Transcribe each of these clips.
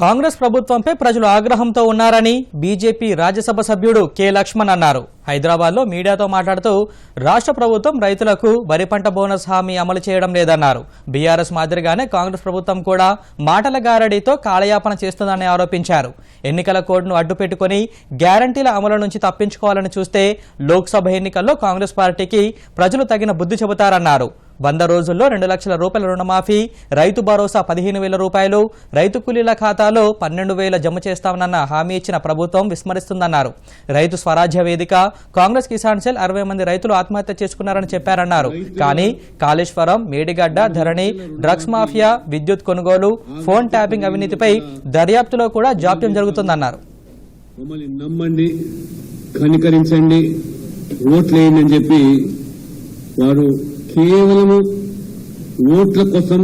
కాంగ్రెస్ ప్రభుత్వంపై ప్రజలు ఆగ్రహంతో ఉన్నారని బీజేపీ రాజ్యసభ సభ్యుడు కె లక్ష్మణ్ అన్నారు. హైదరాబాద్లో మీడియాతో మాట్లాడుతూ రాష్ట్ర ప్రభుత్వం రైతులకు వరి పంట బోనస్ హామీ అమలు చేయడం లేదన్నారు. బీఆర్ఎస్ మాదిరిగానే కాంగ్రెస్ ప్రభుత్వం కూడా మాటల గారడీతో కాలయాపన చేస్తుందని ఆరోపించారు. ఎన్నికల కోడ్ను అడ్డుపెట్టుకుని గ్యారంటీల అమలు నుంచి తప్పించుకోవాలని చూస్తే లోక్సభ ఎన్నికల్లో కాంగ్రెస్ పార్టీకి ప్రజలు తగిన బుద్ధి చెబుతారన్నారు. వంద రోజుల్లో రెండు లక్షల రూపాయల రుణమాఫీ రైతు భరోసా పదిహేను వేల రూపాయలు రైతు కూలీల ఖాతాలో పన్నెండు వేల జమ చేస్తామన్న హామీ ఇచ్చిన ప్రభుత్వం విస్మరిస్తుందన్నారు. రైతు స్వరాజ్య వేదిక కాంగ్రెస్ కిసాన్ సెల్ అరవై మంది రైతులు ఆత్మహత్య చేసుకున్నారని చెప్పారన్నారు. కానీ కాళేశ్వరం మేడిగడ్డ ధరణి డ్రగ్స్ మాఫియా విద్యుత్ కొనుగోలు ఫోన్ ట్యాపింగ్ అవినీతిపై దర్యాప్తులో కూడా జాప్యం జరుగుతుందన్నారు. మమ్మల్ని నమ్మండి కనికరించండి ఓట్లేయండి అని చెప్పి వారు కేవలము ఓట్ల కోసం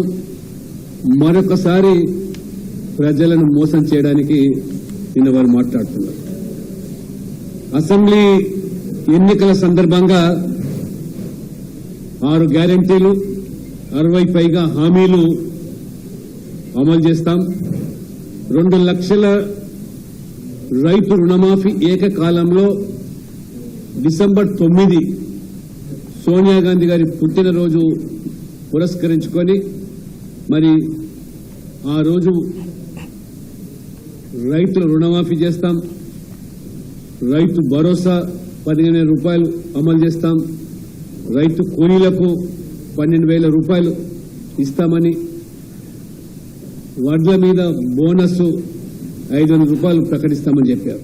మరొకసారి ప్రజలను మోసం చేయడానికి నిన్న వారు మాట్లాడుతున్నారు. అసెంబ్లీ ఎన్నికల సందర్భంగా ఆరు గ్యారంటీలు అరవై పైగా హామీలు అమలు చేస్తాం. రెండు లక్షల రైతు రుణమాఫీ ఏకకాలంలో డిసెంబర్ తొమ్మిది సోనియా గాంధీ గారి పుట్టినరోజు పురస్కరించుకొని మరి ఆ రోజు రైతుల రుణమాఫీ చేస్తాం. రైతు భరోసా పదిహేను వేల రూపాయలు అమలు చేస్తాం. రైతు కూలీలకు పన్నెండు వేల రూపాయలు ఇస్తామని వడ్ల మీద బోనస్ ఐదు వందల రూపాయలు ప్రకటిస్తామని చెప్పారు.